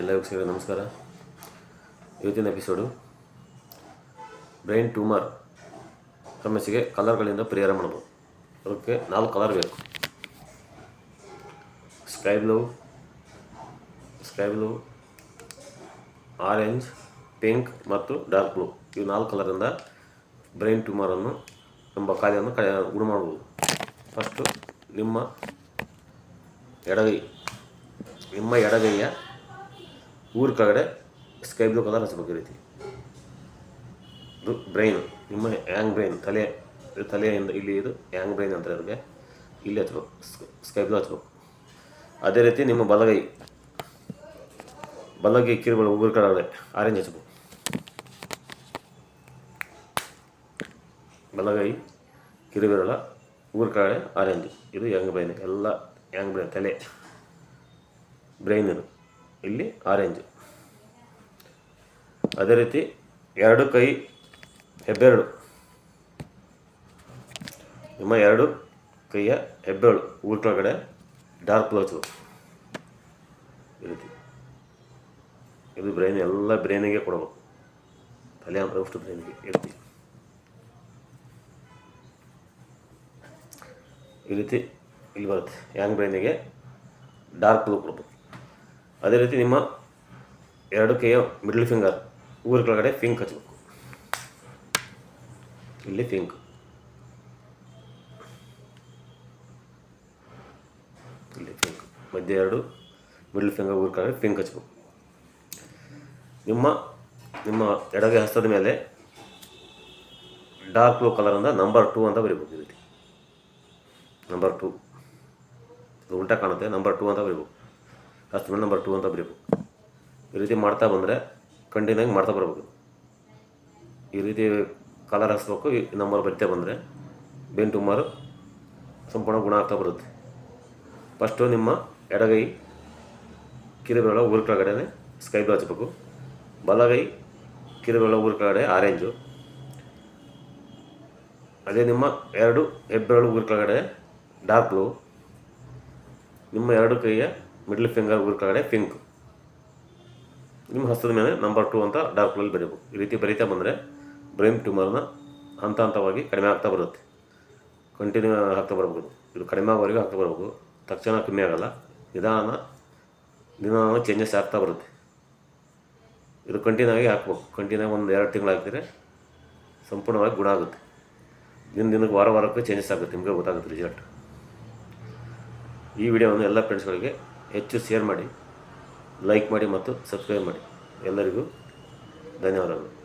ಎಲ್ಲ ವೀಕ್ಷಕರಿಗೆ ನಮಸ್ಕಾರ. ಇವತ್ತಿನ ಎಪಿಸೋಡು ಬ್ರೈನ್ ಟ್ಯೂಮರ್ ಸಮಸ್ಯೆಗೆ ಕಲರ್ಗಳಿಂದ ಪರಿಹಾರ ಮಾಡ್ಬೋದು. ಅದಕ್ಕೆ ನಾಲ್ಕು ಕಲರ್ ಬೇಕು. Sky blue sky blue orange pink ಮತ್ತು ಡಾರ್ಕ್ ಬ್ಲೂ ಇವು ನಾಲ್ಕು ಕಲರಿಂದ ಬ್ರೈನ್ ಟ್ಯೂಮರನ್ನು ಎಂಬ ಕಾಯಿಲೆಯನ್ನು ಕ ಗುಣ ಮಾಡ್ಬೋದು. ಫಸ್ಟು ನಿಮ್ಮ ಎಡಗೈ, ನಿಮ್ಮ ಎಡಗೈಯ ಊರ ಕೆಳಗಡೆ ಸ್ಕೈ ಬ್ಲೂ ಕಲರ್ ರೀತಿ. ಇದು ಬ್ರೈನ್ ನಿಮ್ಮ ಯಾಂಗ್ ಬ್ರೈನ್ ತಲೆ, ತಲೆಯಿಂದ ಇಲ್ಲಿ ಇದು ಯಾಂಗ್ ಬ್ರೈನ್ ಅಂತಾರೆ ಅವ್ರಿಗೆ ಇಲ್ಲಿ ಹಚ್ಬೇಕು ಸ್ಕೈ ಬ್ಲೂ ಹಚ್ಬೇಕು. ಅದೇ ರೀತಿ ನಿಮ್ಮ ಬಲಗೈ ಬಲಗೈ ಕಿರುಗಳು ಊರ ಕೆಳಗಡೆ ಆರೆಂಜ್ ಹಚ್ಬೇಕು. ಬಲಗೈ, ಕಿರುಬೆರಳ, ಊರ ಕೆಳಗಡೆ ಆರೆಂಜ್ ಇದು ಯಂಗ್ ಬ್ರೈನ್ ಎಲ್ಲ ಯಂಗ್ ಬ್ರೈನ್ ತಲೆ ಬ್ರೈನ್ ಇದು. ಇಲ್ಲಿ ಆರೆಂಜ್ ಅದೇ ರೀತಿ ಎರಡು ಕೈ, ಹೆಬ್ಬೆರಳು. ನಿಮ್ಮ ಎರಡು ಕೈಯ ಹೆಬ್ಬೆರಳು ಊರ ಡಾರ್ಕ್ ಬ್ಲೂ ಹಚ್ಚು ಈ ರೀತಿ. ಇದು ಬ್ರೈನ್ ಎಲ್ಲ ಬ್ರೈನಿಗೆ ಕೊಡಬೇಕು. ತಲೆ ಅಷ್ಟು ಬ್ರೈನಿಗೆ ಈ ರೀತಿ ಈ ರೀತಿ ಇಲ್ಲಿ ಬರುತ್ತೆ. ಯಾಂಗ್ ಬ್ರೈನಿಗೆ ಡಾರ್ಕ್ ಬ್ಲೂ ಕೊಡಬೇಕು. ಅದೇ ರೀತಿ ನಿಮ್ಮ ಎರಡು ಕೈಯ ಮಿಡ್ಲ್ ಫಿಂಗರ್ ಊರ ಕೆಳಗಡೆ ಫಿಂಕ್ ಹಚ್ಚಬೇಕು ಇಲ್ಲಿ ಫಿಂಕ್ ಇಲ್ಲಿ ಫಿಂಕ್ ಮಧ್ಯೆ ಎರಡು ಮಿಡ್ಲ್ ಫಿಂಗರ್ ಊರ ಕೆಳಗಡೆ ಫಿಂಕ್ ಹಚ್ಚಬೇಕು ನಿಮ್ಮ ನಿಮ್ಮ ಎಡಗೈ ಹಸ್ತದ ಮೇಲೆ ಡಾರ್ಕ್ ಬ್ಲೂ ಕಲರಿಂದ ನಂಬರ್ ಟೂ ಅಂತ ಬರೀಬೇಕು ಈ ನಂಬರ್ ಟೂ ಉಲ್ಟಾ ಕಾಣುತ್ತೆ ನಂಬರ್ ಟೂ ಅಂತ ಬರೀಬೇಕು. ಮೇಲೆ ನಂಬರ್ ಟೂ ಅಂತ ಬರೀಬೇಕು. ಈ ರೀತಿ ಮಾಡ್ತಾ ಬಂದರೆ ಕಂಟಿನ್ಯೂ ಆಗಿ ಮಾಡ್ತಾ ಬರಬೇಕು. ಈ ರೀತಿ ಕಲರ್ ಹಾಕ್ಸ್ಬೇಕು, ಈ ನಂಬರ್ ಬರ್ತಾ ಬಂದರೆ ಬೆನ್ ಟ್ಯೂಮರು ಸಂಪೂರ್ಣ ಗುಣ ಆಗ್ತಾ ಬರುತ್ತೆ. ಫಸ್ಟು ನಿಮ್ಮ ಎಡಗೈ, ಕಿರುಬೆರಳ ಊರ ಕೆಳಗಡೆ ಸ್ಕೈ ಬ್ಲೂ ಹಚ್ಚಬೇಕು ಬಲಗೈ, ಕಿರುಬೆರಳ ಊರ ಕೆಳಗಡೆ ಆರೆಂಜು ಅದೇ ನಿಮ್ಮ ಎರಡು ಹೆಬ್ಬೆರಳು ಊರ ಕೆಳಗಡೆ ಡಾರ್ಕ್ ಬ್ಲೂ ನಿಮ್ಮ ಎರಡು ಕೈಯ ಮಿಡ್ಲ್ ಫಿಂಗರ್ ಉಗುರು ಕೆಳಗಡೆ ಪಿಂಕ್ ನಿಮ್ಮ ಹಸ್ತದ ಮೇಲೆ ನಂಬರ್ ಟು ಅಂತ ಡಾರ್ಕ್ ಬ್ಲೂಲ್ಲಿ ಬರೀಬೇಕು. ಈ ರೀತಿ ಬರೀತಾ ಬಂದರೆ ಬ್ರೈನ್ ಟ್ಯೂಮರ್ನ ಹಂತ ಹಂತವಾಗಿ ಕಡಿಮೆ ಆಗ್ತಾ ಬರುತ್ತೆ. ಕಂಟಿನ್ಯೂ ಆಗ್ತಾ ಬರ್ಬೋದು ಇದು ಕಡಿಮೆ ಆಗೋವರೆಗೂ ಆಗ್ತಾ ಬರಬೇಕು ತಕ್ಷಣ ಕಮ್ಮಿ ಆಗೋಲ್ಲ. ನಿಧಾನ ದಿನ ಚೇಂಜಸ್ ಆಗ್ತಾ ಬರುತ್ತೆ. ಇದು ಕಂಟಿನ್ಯೂ ಆಗಿ ಹಾಕ್ಬೇಕು. ಕಂಟಿನ್ಯೂ ಆಗಿ ಒಂದು ಎರಡು ತಿಂಗಳು ಹಾಕಿದರೆ ಸಂಪೂರ್ಣವಾಗಿ ಗುಣ ಆಗುತ್ತೆ. ದಿನ ದಿನಕ್ಕೆ ವಾರ ವಾರಕ್ಕೆ ಚೇಂಜಸ್ ಆಗುತ್ತೆ. ನಿಮಗೆ ಗೊತ್ತಾಗುತ್ತೆ ರಿಸಲ್ಟ್ ಈ ವಿಡಿಯೋವನ್ನು ಎಲ್ಲ ಫ್ರೆಂಡ್ಸ್ಗಳಿಗೆ ಹೆಚ್ಚು ಶೇರ್ ಮಾಡಿ ಲೈಕ್ ಮಾಡಿ ಮತ್ತು ಸಬ್ಸ್ಕ್ರೈಬ್ ಮಾಡಿ. ಎಲ್ಲರಿಗೂ ಧನ್ಯವಾದಗಳು.